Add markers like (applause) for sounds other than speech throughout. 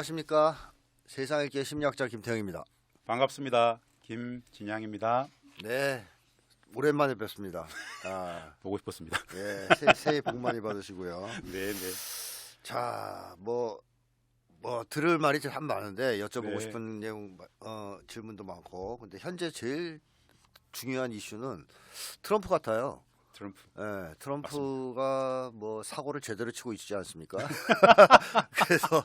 안녕하십니까 세상의 게 심리학자 김태형입니다. 반갑습니다. 김진양입니다. 네 오랜만에 뵙습니다. 아, (laughs) 보고 싶었습니다. 예, 새, 새해 복 많이 받으시고요. (laughs) 네, 네. 자, 뭐, 뭐 들을 말이 참 많은데 여쭤보고 네. 싶은 내용, 어, 질문도 많고, 근데 현재 제일 중요한 이슈는 트럼프 같아요. 트럼프. 예, 트럼프가 뭐 사고를 제대로 치고 있지 않습니까? (laughs) 그래서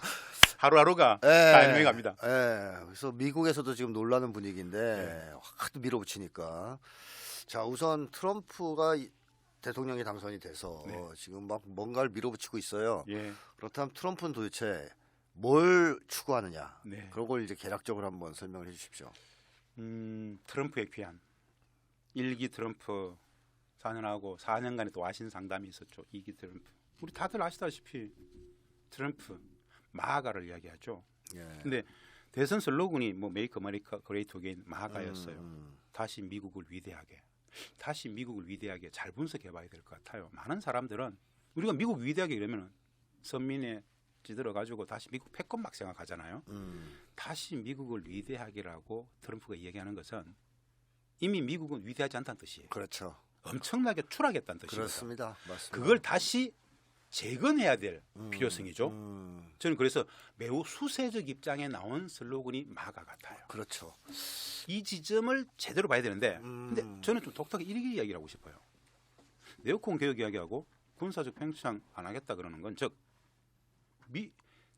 하루하루가 예, 다이내믹 갑니다. 예, 그래서 미국에서도 지금 놀라는 분위기인데 네. 확 밀어붙이니까 자 우선 트럼프가 이- 대통령이 당선이 돼서 네. 지금 막 뭔가를 밀어붙이고 있어요. 예. 그렇다면 트럼프는 도대체 뭘 추구하느냐? 네. 그런 걸 이제 개략적으로 한번 설명을 해주십시오. 음, 트럼프의 귀환. 일기 트럼프 4년하고 4년간의 또 와신 상담이 있었죠. 이기 트럼프. 우리 다들 아시다시피 트럼프 마가를 이야기하죠. 예. 근데 대선 슬로건이 뭐 메이크 아메리카 그레이트 어게인 마가였어요. 음, 다시 미국을 위대하게 다시 미국을 위대하게 잘 분석해 봐야 될 것 같아요. 많은 사람들은 우리가 미국 위대하게 이러면 선민에 찌들어 가지고 다시 미국 패권 막 생각하잖아요. 음, 다시 미국을 위대하게라고 트럼프가 얘기하는 것은 이미 미국은 위대하지 않다는 뜻이에요. 그렇죠. 엄청나게 추락했다는 뜻이거든요. 그렇습니다. 맞습니다. 그걸 다시 재건해야 될 음, 필요성이죠. 음, 저는 그래서 매우 수세적 입장에 나온 슬로건이 마가 같아요. 그렇죠. 이 지점을 제대로 봐야 되는데 음. 근데 저는 좀 독특하게 이렇게 이야기를 하고 싶어요. 네오콘 개혁 이야기하고 군사적 팽창 안 하겠다 그러는 건 즉 미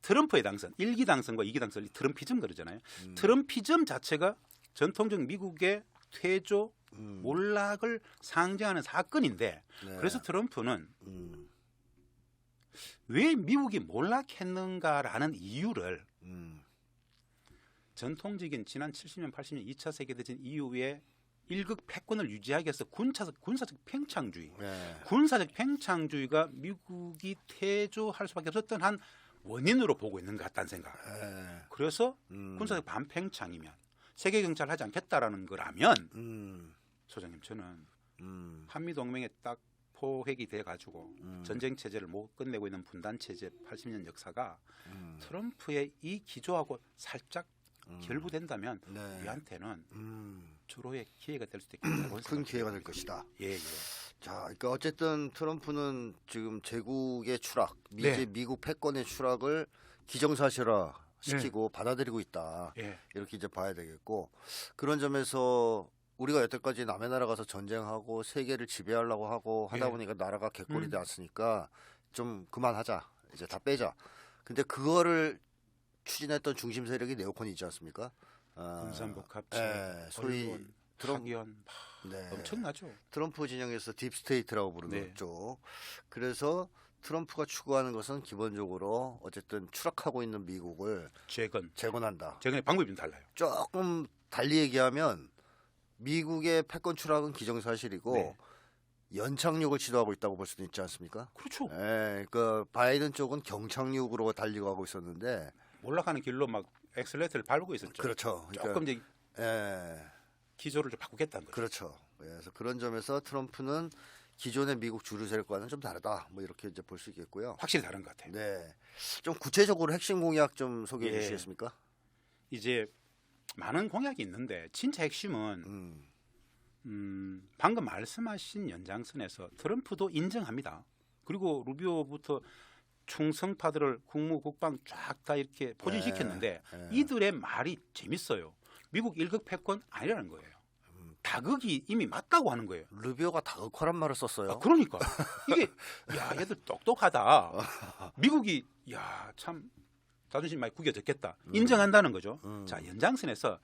트럼프의 당선, 일기 당선과 이기 당선, 이 트럼피즘 그러잖아요. 음, 트럼피즘 자체가 전통적 미국의 퇴조, 음, 몰락을 상징하는 사건인데 네. 그래서 트럼프는 음, 왜 미국이 몰락했는가라는 이유를 음, 전통적인 지난 70년, 80년 2차 세계대전 이후에 일극 패권을 유지하기 위해서 군사적, 군사적 팽창주의, 네. 군사적 팽창주의가 미국이 퇴조할 수밖에 없었던 한 원인으로 보고 있는 것 같다는 생각. 네. 그래서 음, 군사적 반팽창이면 세계 경찰 하지 않겠다라는 거라면 음, 소장님 저는 음, 한미 동맹에 딱 포획이 돼 가지고 음, 전쟁 체제를 못 끝내고 있는 분단 체제 80년 역사가 음, 트럼프의 이 기조하고 살짝 음, 결부된다면 네. 우리한테는 음, 주로의 기회가 될 수도 있겠다고 큰. 기회가 될 것이다. 예, 예. 자, 그러니까 어쨌든 트럼프는 지금 제국의 추락, 네. 미국 패권의 추락을 기정사실화 시키고 받아들이고 있다. 예. 이렇게 이제 봐야 되겠고 그런 점에서 우리가 여태까지 남의 나라 가서 전쟁하고 세계를 지배하려고 하고 하다 예. 보니까 나라가 개꼴이 음. 났으니까 좀 그만하자. 이제 다 빼자. 근데 그거를 추진했던 중심 세력이 네오콘이 있지 않습니까? 아, 군산복합체, 예, 소위 언론, 트럼- 학연 네. 엄청나죠. 트럼프 진영에서 딥스테이트라고 부르는 네. 쪽. 그래서 트럼프가 추구하는 것은 기본적으로 어쨌든 추락하고 있는 미국을 재건, 재건한다. 재건의 방법이 좀 달라요. 조금 달리 얘기하면 미국의 패권 추락은 기정사실이고 네. 연착륙을 시도하고 있다고 볼 수도 있지 않습니까? 그렇죠. 예, 그러니까 바이든 쪽은 경착륙으로 달리고 하고 있었는데 올라가는 길로 막 엑셀레이터를 밟고 있었죠. 그렇죠. 그러니까, 조금 이제 예, 기조를 좀 바꾸겠다는 거죠. 그렇죠. 그래서 그런 점에서 트럼프는 기존의 미국 주류 세력과는 좀 다르다. 뭐 이렇게 이제 볼 수 있겠고요. 확실히 다른 것 같아요. 네. 좀 구체적으로 핵심 공약 좀 소개해 예. 주시겠습니까? 이제 많은 공약이 있는데 진짜 핵심은 음. 음, 방금 말씀하신 연장선에서 트럼프도 인정합니다. 그리고 루비오부터 충성파들을 국무 국방 쫙 다 이렇게 포진시켰는데 네. 이들의 말이 재밌어요. 미국 일극 패권 아니라는 거예요. 음. 다극이 이미 맞다고 하는 거예요. 루비오가 다극화란 말을 썼어요. 아, 그러니까 이게 야 얘들 똑똑하다. (laughs) 미국이 야 참 자존심 많이 구겨졌겠다. 인정한다는 거죠. 음. 자 연장선에서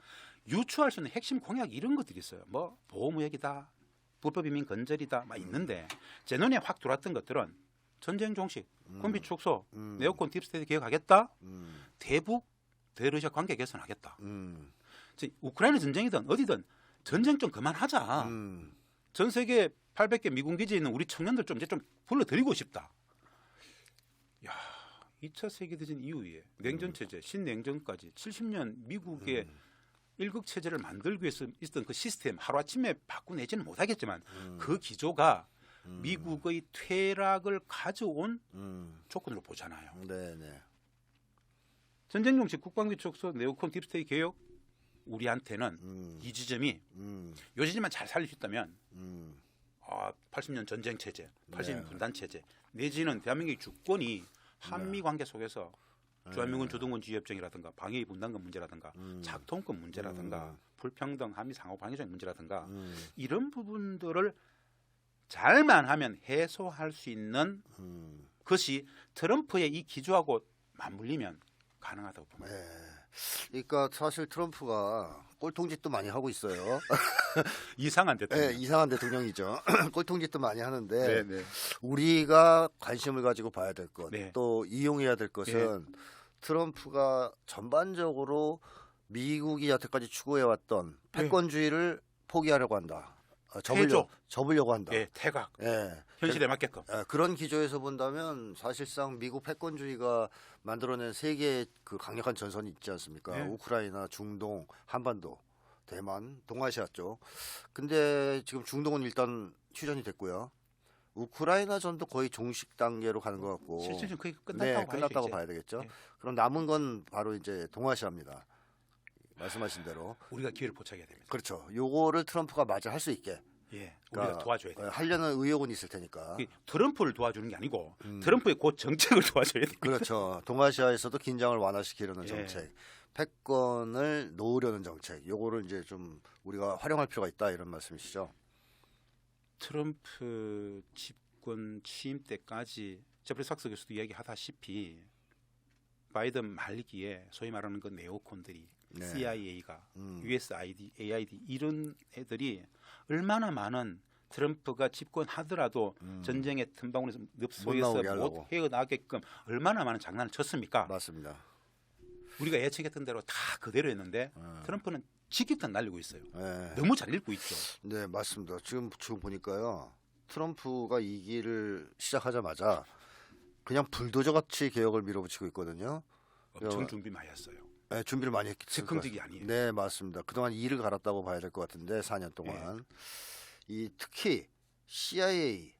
유추할 수 있는 핵심 공약 이런 것들이 있어요. 뭐 보호무역이다, 불법 이민 건절이다, 막 있는데 제 눈에 확 들어왔던 것들은 전쟁 종식, 군비 축소, 음. 네오콘 딥스테이트 개혁하겠다, 음. 대북 대러시아 관계 개선하겠다. 음. 즉, 우크라이나 전쟁이든 어디든 전쟁 좀 그만하자. 음. 전 세계 800개 미군 기지에 있는 우리 청년들 좀 이제 좀 불러들이고 싶다. 야, 2차 세계 대전 이후에 냉전 체제, 신냉전까지 70년 미국의 일극 체제를 만들기 위해서 있었던 그 시스템 하루 아침에 바꾸내지는 못하겠지만 그 기조가 미국의 퇴락을 가져온 음. 조건으로 보잖아요. 네, 네. 전쟁 국방비 축소 네오콘 딥스테이 개혁 우리한테는 음, 이 지점이 음, 요 지점만 잘 살릴 수 있다면 음, 아, 80년 전쟁 체제, 80년 네. 분단 체제 내지는 대한민국의 주권이 한미 관계 속에서 주한미군 주둔군 지협정이라든가 방위비 분담금 문제라든가 음, 작동권 문제라든가 음. 불평등 한미 상호 방위적 문제라든가 음, 이런 부분들을 잘만 하면 해소할 수 있는 음. 것이 트럼프의 이 기조하고 맞물리면 가능하다고 봅니다. 네. 그러니까 사실 트럼프가 꼴통짓도 많이 하고 있어요. (laughs) 이상한 대통령. 네, 이상한 대통령이죠. (clears throat) 꼴통짓도 많이 하는데 네. 우리가 관심을 가지고 봐야 될 것, 네. 또 이용해야 될 것은 트럼프가 전반적으로 미국이 여태까지 추구해왔던 패권주의를 포기하려고 한다. 어, 접으려. 접으려고 한다. 예, 태각 예. 현실에 맞게끔. 예, 그런 기조에서 본다면 사실상 미국 패권주의가 만들어낸 세계의 그 강력한 전선이 있지 않습니까? 네. 우크라이나, 중동, 한반도, 대만, 동아시아 쪽. 근데 지금 중동은 일단 휴전이 됐고요. 우크라이나 전도 거의 종식 단계로 가는 것 같고. 실질적으로 거의 끝났다고 네, 봐야죠, 끝났다고 이제. 봐야 되겠죠. 네. 그럼 남은 건 바로 이제 동아시아입니다. 말씀하신 대로. 우리가 기회를 포착해야 됩니다. 그렇죠. 요거를 트럼프가 마저 할 수 있게. 예, 그러니까 우리가 도와줘야 돼. 어, 하려는 의욕은 있을 테니까. 이 트럼프를 도와주는 게 아니고 음. 트럼프의 곧 정책을 (laughs) 도와줘야 돼. 그렇죠. 동아시아에서도 긴장을 완화시키려는 예. 정책, 패권을 놓으려는 정책, 요거를 이제 좀 우리가 활용할 필요가 있다 이런 말씀이시죠. 트럼프 집권 취임 때까지 제프리 삭스 교수도 이야기하다시피 바이든 말기에 소위 말하는 그 네오콘들이 네. CIA가 음. USAID, AID 이런 애들이 얼마나 많은 트럼프가 집권하더라도 전쟁의 틈바구니에서 음. 나오게 하려고. 못 헤어나게끔 얼마나 많은 장난을 쳤습니까? 맞습니다. 우리가 예측했던 대로 다 그대로 했는데 트럼프는 지키듯 날리고 있어요. 네. 너무 잘 읽고 있죠. 네, 맞습니다. 지금 지금 보니까요. 트럼프가 이 길을 시작하자마자 그냥 불도저 같이 개혁을 밀어붙이고 있거든요. 엄청 야. 준비 많이 했어요. 네, 준비를 많이 했기 즉흥적이 아니에요. 네, 맞습니다. 그동안 일을 갈았다고 봐야 될 것 같은데 4년 동안 네. 이 특히 CIA,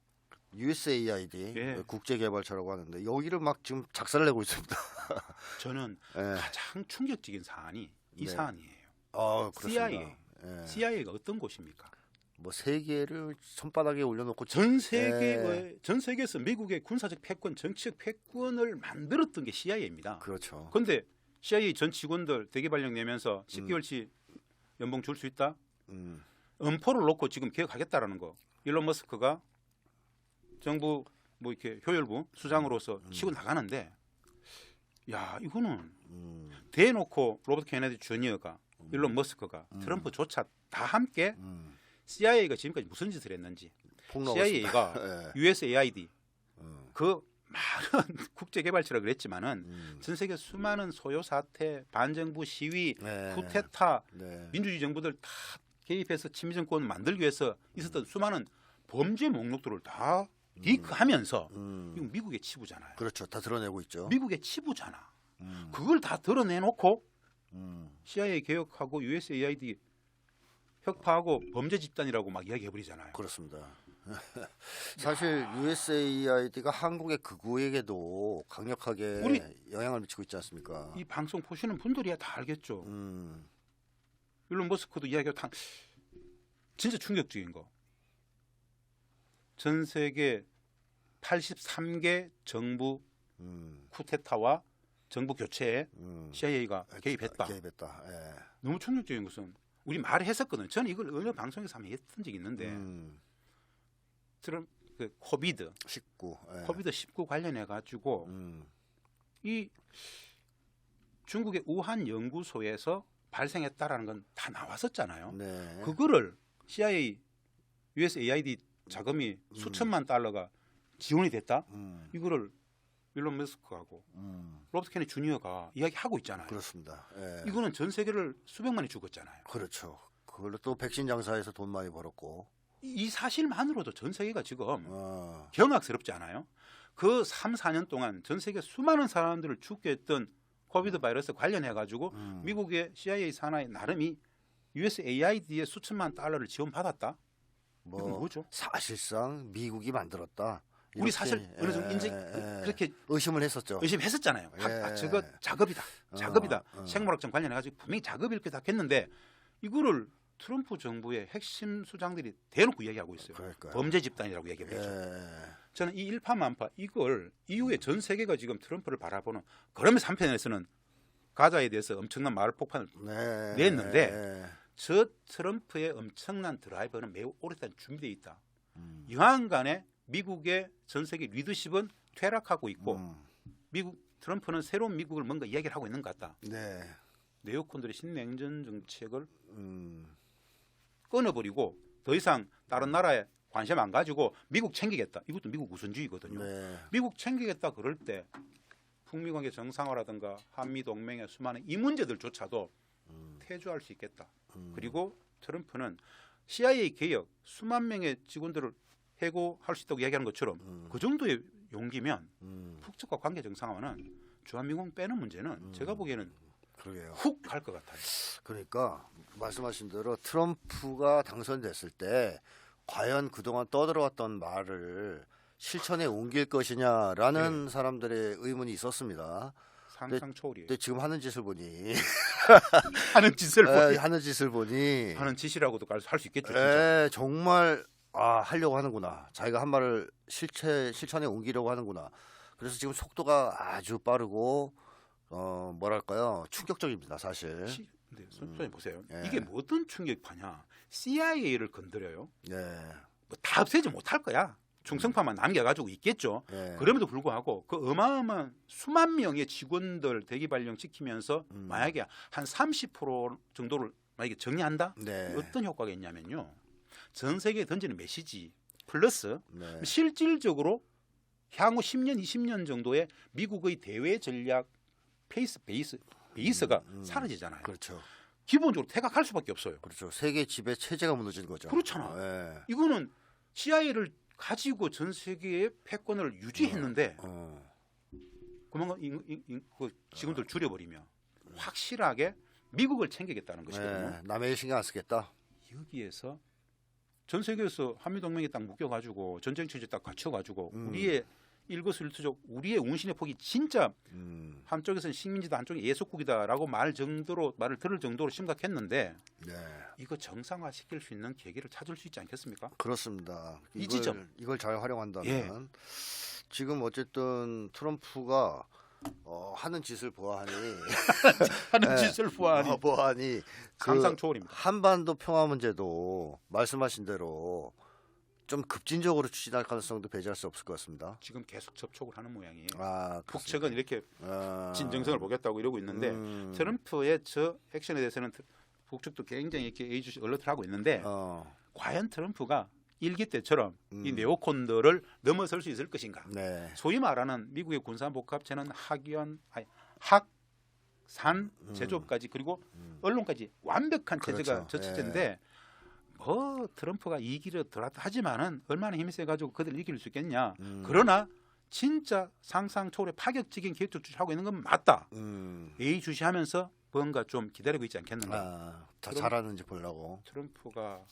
USAID 예. 국제개발처라고 하는데 여기를 막 지금 작사를 내고 있습니다. (laughs) 저는 네. 가장 충격적인 사안이 이 네. 사안이에요. 아, 그렇습니다. CIA. 예. CIA가 어떤 곳입니까? 뭐 세계를 손바닥에 올려놓고 전 예. 세계의 전 세계에서 미국의 군사적 패권, 정치적 패권을 만들었던 게 CIA입니다. 그렇죠. 그런데 CIA 전 직원들 대기 발령 내면서 10개월치 연봉 줄 수 있다? 음, 엄포를 놓고 지금 개혁하겠다라는 거. 일론 머스크가 정부 뭐 이렇게 효율부 수장으로서 치고 나가는데 야 이거는 음, 대놓고 로버트 케네디 주니어가 일론 머스크가 트럼프조차 다 함께 음. CIA가 지금까지 무슨 짓을 했는지. 폭로가 CIA가 (laughs) 예. USAID 음, 그 많은 (laughs) 국제개발처라 그랬지만은 음. 전 세계 수많은 소요 사태, 반정부 시위, 네. 쿠데타, 네. 민주주의 정부들 다 개입해서 친미 정권을 만들기 위해서 있었던 수많은 범죄 목록들을 다 리크하면서 음, 이거 미국의 치부잖아요. 그렇죠. 다 드러내고 있죠. 미국의 치부잖아. 음, 그걸 다 드러내놓고 음. CIA 개혁하고 USAID 혁파하고 범죄 집단이라고 막 이야기해버리잖아요. 그렇습니다. (laughs) 사실 USAID가 한국의 극우에게도 강력하게 우리- 영향을 미치고 있지 않습니까? 이 방송 보시는 분들이야 다 알겠죠. 음, 일론 머스크도 이야기가 다 진짜 충격적인 거. 전 세계 83개 정부 음, 쿠데타와 정부 교체에 음. CIA가 개입했다. 개입했다. 예. 너무 충격적인 것은 우리 말을 했었거든요. 저는 이걸 어느 방송에서 한번 했던 적이 있는데 음, 트럼 그 코비드 19. 예. 코비드 19 관련해 가지고 음, 이 중국의 우한 연구소에서 발생했다라는 건 다 나왔었잖아요. 네. 그거를 CIA, USAID 자금이 수천만 달러가 지원이 됐다. 음, 이거를 일론 머스크하고 음, 로버트 케네 주니어가 이야기하고 있잖아요. 그렇습니다. 예. 이거는 전 세계를 수백만이 죽었잖아요. 그렇죠. 그걸로 또 백신 장사해서 돈 많이 벌었고. 이, 이 사실만으로도 전 세계가 지금 어, 경악스럽지 않아요? 그 3, 4년 동안 전 세계 수많은 사람들을 죽게 했던 코비드 바이러스 관련해 가지고 음. 미국의 CIA 산하의 나름이 USAID에 수천만 달러를 지원받았다. 이건 뭐 뭐죠? 사실상 미국이 만들었다. 우리 이렇게, 사실 어느 정도 예, 인식 예, 예. 그렇게 의심을 했었죠. 의심했었잖아요. 아, 아, 예. 저거 작업이다. 어, 작업이다. 어. 생물학적 관련해 가지고 분명히 작업일 거다 했는데 이거를 트럼프 정부의 핵심 수장들이 대놓고 이야기하고 있어요. 그러니까요. 범죄 집단이라고 얘기하죠. 예. 저는 이 일파만파 이걸 이후에 전 세계가 지금 트럼프를 바라보는 그러면서 한편에서는 가자에 대해서 엄청난 마을 폭탄을 네. 냈는데 예. 저 트럼프의 엄청난 드라이버는 매우 오랫동안 준비되어 있다. 음. 여하간에 미국의 전 세계 리더십은 퇴락하고 있고 음. 미국 트럼프는 새로운 미국을 뭔가 이야기를 하고 있는 것 같다. 네. 네오콘들의 신냉전 정책을 음. 끊어버리고 더 이상 다른 나라에 관심 안 가지고 미국 챙기겠다. 이것도 미국 우선주의거든요. 네. 미국 챙기겠다 그럴 때 북미 관계 정상화라든가 한미 동맹의 수많은 이 문제들조차도 음. 퇴조할 수 있겠다. 음. 그리고 트럼프는 CIA 개혁 수만 명의 직원들을 해고할 수 있다고 이야기하는 것처럼 음. 그 정도의 용기면 음. 북측과 관계 정상화는 주한미군 빼는 문제는 음. 제가 보기에는 그러게요. 훅 갈 것 같아요. 그러니까 말씀하신 대로 트럼프가 당선됐을 때 과연 그동안 떠들어왔던 말을 실천에 옮길 것이냐라는 사람들의 의문이 있었습니다. 상상 초월이에요. 근데 지금 하는 짓을 보니 (laughs) 하는 짓을 에, 보니 하는 짓을 보니 하는 짓이라고도 할 수 있겠죠. 에, 정말 아 하려고 하는구나. 자기가 한 말을 실체 실천에 옮기려고 하는구나. 그래서 지금 속도가 아주 빠르고 어 뭐랄까요 충격적입니다 사실. 시- 네, 손님 보세요. 예. 이게 뭐 어떤 충격파냐? CIA를 건드려요. 네. 뭐다 없애지 못할 거야. 충성파만 남겨가지고 있겠죠. 네. 그럼에도 불구하고 그 어마어마한 수만 명의 직원들 대기 발령 시키면서 음. 만약에 한 30% 정도를 만약에 정리한다? 네. 어떤 효과가 있냐면요. 전 세계에 던지는 메시지 플러스 네. 실질적으로 향후 10년, 20년 정도의 미국의 대외 전략 페이스 베이스 베이스가 음, 음. 사라지잖아요. 그렇죠. 기본적으로 퇴각할 수밖에 없어요. 그렇죠. 세계 지배 체제가 무너지는 거죠. 그렇잖아. 네. 이거는 CIA를 가지고 전 세계의 패권을 유지했는데 어. 그만큼 이- 이- 이- 그 직원들 줄여버리면 확실하게 미국을 챙기겠다는 것이거든요. 네. 남의 신경 안 쓰겠다. 여기에서 전 세계에서 한미 동맹에 딱 묶여 가지고 전쟁 체제 딱 갖춰 가지고 음. 우리의 일거수일투족 우리의 운신의 폭이 진짜 음. 한쪽에서는 식민지다 한쪽에 예속국이다라고 말 정도로 말을 들을 정도로 심각했는데 네. 이거 정상화 시킬 수 있는 계기를 찾을 수 있지 않겠습니까? 그렇습니다. 이 이걸, 지점. 이걸 잘 활용한다면 예. 지금 어쨌든 트럼프가 어, 하는 짓을 보아하니 (laughs) 하는 네. 짓을 보아하니 어, 보아하니 그 상상 초월입니다. 한반도 평화 문제도 말씀하신 대로 좀 급진적으로 추진할 가능성도 배제할 수 없을 것 같습니다. 지금 계속 접촉을 하는 모양이에요. 아, 북측은 이렇게 아, 진정성을 보겠다고 이러고 있는데 음, 트럼프의 저 액션에 대해서는 트- 북측도 굉장히 이렇게 예의주시 얼러트를 하고 있는데 어, 과연 트럼프가 일기 때처럼 이 음. 네오콘들을 넘어설 수 있을 것인가? 네, 소위 말하는 미국의 군사복합체는 학연, 아니, 학, 산, 음. 제조업까지 그리고 음. 언론까지 완벽한 체제가 그렇죠. 저 체제인데 뭐 트럼프가 이기려 들었다 하지만은 얼마나 힘이 세가지고 그들 이길 수 있겠냐? 음. 그러나 진짜 상상 초월의 파격적인 계획을 주시하고 있는 건 맞다. 음, 예의 주시하면서 뭔가 좀 기다리고 있지 않겠는가? 아, 다 그럼- 잘하는지 보려고. 트럼프가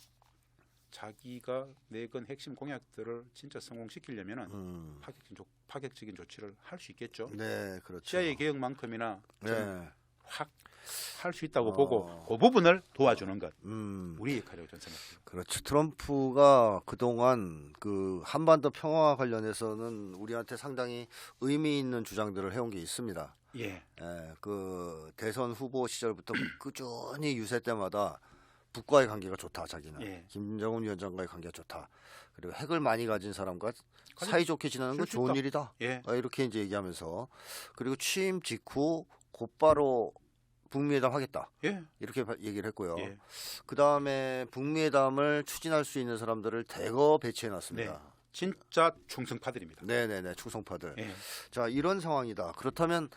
자기가 내건 핵심 공약들을 진짜 성공시키려면은 음, 파격적인, 조, 파격적인 조치를 할 수 있겠죠. 네, 그렇죠. CIA 개혁만큼이나 네, 확 할 수 있다고 어. 보고 그 부분을 도와주는 것 음, 우리 역할이라고 저는 생각해요. 그렇죠. 트럼프가 그동안 그 한반도 평화 관련해서는 우리한테 상당히 의미 있는 주장들을 해온 게 있습니다. 예, 예, 그 대선 후보 시절부터 (clears throat) 꾸준히 유세 때마다 북과의 관계가 좋다 자기는 예. 김정은 위원장과의 관계가 좋다 그리고 핵을 많이 가진 사람과 사이좋게 지내는 건 쓸수 좋은 있다. 일이다 예, 아, 이렇게 이제 얘기하면서 그리고 취임 직후 곧바로 북미회담 하겠다 예, 이렇게 바- 얘기를 했고요 예. 그 다음에 북미회담을 추진할 수 있는 사람들을 대거 배치해 놨습니다 진짜 충성파들입니다. 네네네 충성파들 예, 자 이런 상황이다. 그렇다면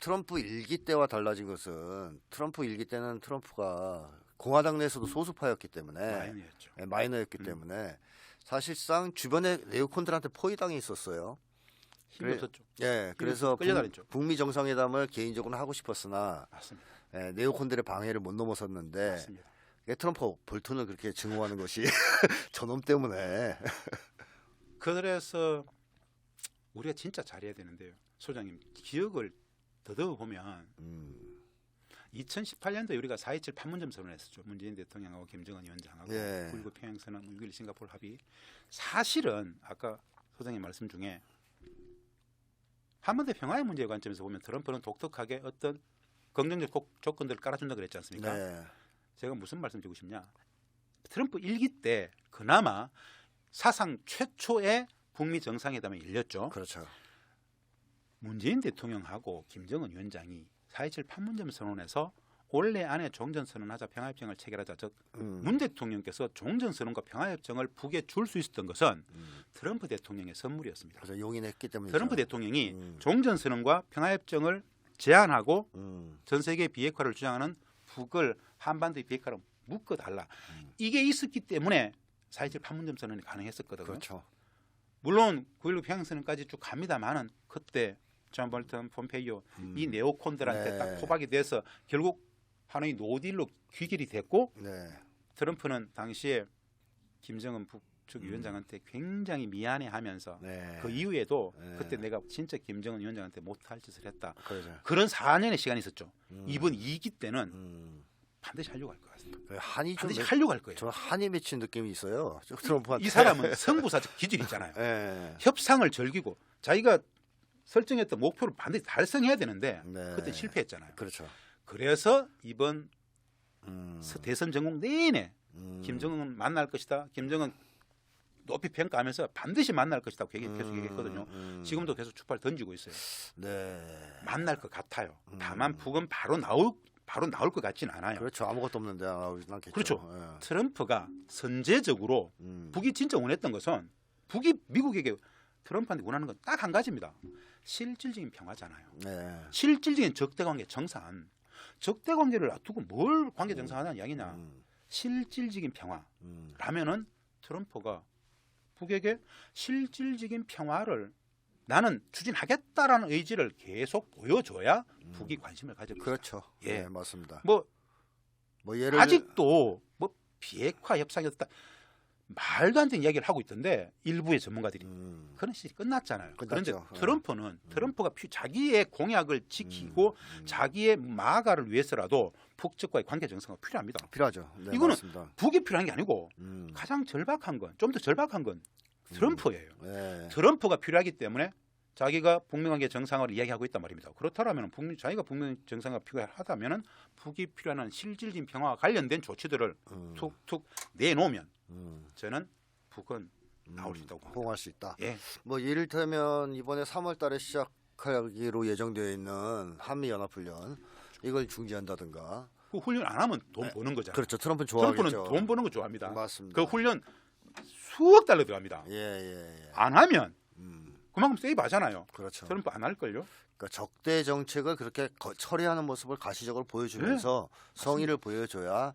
트럼프 일기 때와 달라진 것은 트럼프 일기 때는 트럼프가 공화당 내에서도 소수파였기 때문에 마이너였죠. 예, 마이너였기 음. 때문에 사실상 주변에 네오콘들한테 포위당이 있었어요. 그래- 힘들었죠. 예, 그래서 끌려다녔죠. 북미 정상회담을 개인적으로 하고 싶었으나 맞습니다. 예, 네오콘들의 방해를 못 넘어섰는데 맞습니다. 예, 트럼프 볼턴을 그렇게 증오하는 것이 (laughs) 저놈 때문에 그래서 우리가 진짜 잘해야 되는데요. 소장님 기억을 더듬어 보면 음. 2018년도에 우리가 4.27 판문점 선언했었죠. 문재인 대통령하고 김정은 위원장하고 예. 9.19 평양선언, 6.1 싱가포르 합의. 사실은 아까 소장님 말씀 중에 한반도 평화의 문제의 관점에서 보면 트럼프는 독특하게 어떤 긍정적 조- 조건들을 깔아준다 그랬지 않습니까? 네. 제가 무슨 말씀 드리고 싶냐? 트럼프 일기 때 그나마 사상 최초의 북미 정상회담이 열렸죠. 그렇죠. 문재인 대통령하고 김정은 위원장이 4.27 판문점 선언에서 올해 안에 종전 선언하자 평화협정을 체결하자 즉 음. 문 대통령께서 종전 선언과 평화협정을 북에 줄 수 있었던 것은 음. 트럼프 대통령의 선물이었습니다. 그래서 용인했기 때문에 트럼프 대통령이 음. 종전 선언과 평화협정을 제안하고 음. 전 세계 비핵화를 주장하는 북을 한반도의 비핵화로 묶어달라. 음. 이게 있었기 때문에 4.27 판문점 선언이 가능했었거든요. 그렇죠. 물론 9.19 평양선언까지 쭉 갑니다만은 그때 존 볼턴, 폼페이오 음. 이 네오콘들한테 네. 딱 포박이 돼서 결국 하나의 노딜로 귀결이 됐고 네. 트럼프는 당시에 김정은 북 측 음. 위원장한테 굉장히 미안해하면서 네. 그 이후에도 네. 그때 내가 진짜 김정은 위원장한테 못할 짓을 했다. 그렇죠. 그런 4년의 시간이 있었죠. 음. 이번 2기 때는 음. 반드시 하려고 할 것 같습니다. 그 한이 좀 반드시 맺- 하려고 할 거예요. 저 한이 맺힌 느낌이 있어요. (laughs) 저 트럼프한테. 이 사람은 (laughs) 성부사적 기질이 있잖아요. 예. 협상을 즐기고 자기가 설정했던 목표를 반드시 달성해야 되는데 네. 그때 실패했잖아요. 그렇죠. 그래서 이번 음. 대선 전국 내내 음. 김정은 만날 것이다. 김정은 높이 평가하면서 반드시 만날 것이다. 계속 계속 음, 얘기했거든요. 음. 지금도 계속 추파를 던지고 있어요. 네. 만날 것 같아요. 음. 다만 북은 바로 나올 바로 나올 것 같지는 않아요. 그렇죠. 아무것도 없는데 나오진 않겠죠. 그렇죠. 예. 트럼프가 선제적으로 음. 북이 진짜 원했던 것은 북이 미국에게 트럼프한테 원하는 건 딱 한 가지입니다. 실질적인 평화잖아요. 네. 실질적인 적대 관계 정상. 적대 관계를 놔두고 뭘 관계 이야기냐. 음. 실질적인 평화. 음. 라면은 트럼프가 북에게 실질적인 평화를 나는 추진하겠다라는 의지를 계속 보여줘야 북이 관심을. 음. 그렇죠. 예. 예, 맞습니다. 뭐 뭐 예를 아직도 뭐 비핵화 협상이었다 말도 안 되는 이야기를 하고 있던데 일부의 전문가들이 음. 그런 시절이 끝났잖아요. 끝났죠. 그런데 트럼프는 트럼프가 피- 자기의 공약을 지키고 음. 자기의 마가를 위해서라도 북측과의 관계 정상화가 필요합니다. 필요하죠. 네, 이거는 맞습니다. 북이 필요한 게 아니고 음. 가장 절박한 건 좀 더 절박한 건 트럼프예요. 예. 트럼프가 필요하기 때문에 자기가 북미 관계 정상화를 이야기하고 있단 말입니다. 그렇다면 북미 자기가 북미 정상화 필요하다면은 북이 필요한 실질적인 평화와 관련된 조치들을 음. 툭툭 내놓으면 음. 저는 북은 나올 수 있다고. 호응할 수 있다. 예, 뭐 이를테면 이번에 3월달에 시작하기로 예정되어 있는 한미 연합훈련 이걸 중지한다든가. 그 훈련 안 하면 돈 버는 거잖아요. 그렇죠. 트럼프는 좋아하겠죠. 트럼프는 돈 버는 거 좋아합니다. 맞습니다. 그 훈련 수억 달러 들어갑니다. 예, 예, 예. 안 하면 음. 그만큼 세이브 하잖아요. 그렇죠. 트럼프 안 할 걸요? 그러니까 적대 정책을 그렇게 거- 처리하는 모습을 가시적으로 보여주면서 네. 성의를 보여줘야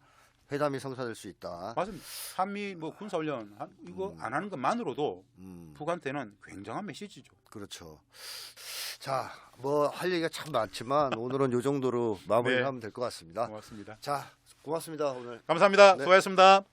회담이 성사될 수 있다. 맞습니다. 한미 뭐 군사 훈련 한- 이거 음. 안 하는 것만으로도 음, 북한테는 굉장한 메시지죠. 그렇죠. 자, 뭐 할 얘기가 참 많지만 (laughs) 오늘은 요 정도로 마무리를 네. 하면 될것 같습니다. 고맙습니다. 자, 고맙습니다 오늘. 감사합니다. 네. 수고하셨습니다.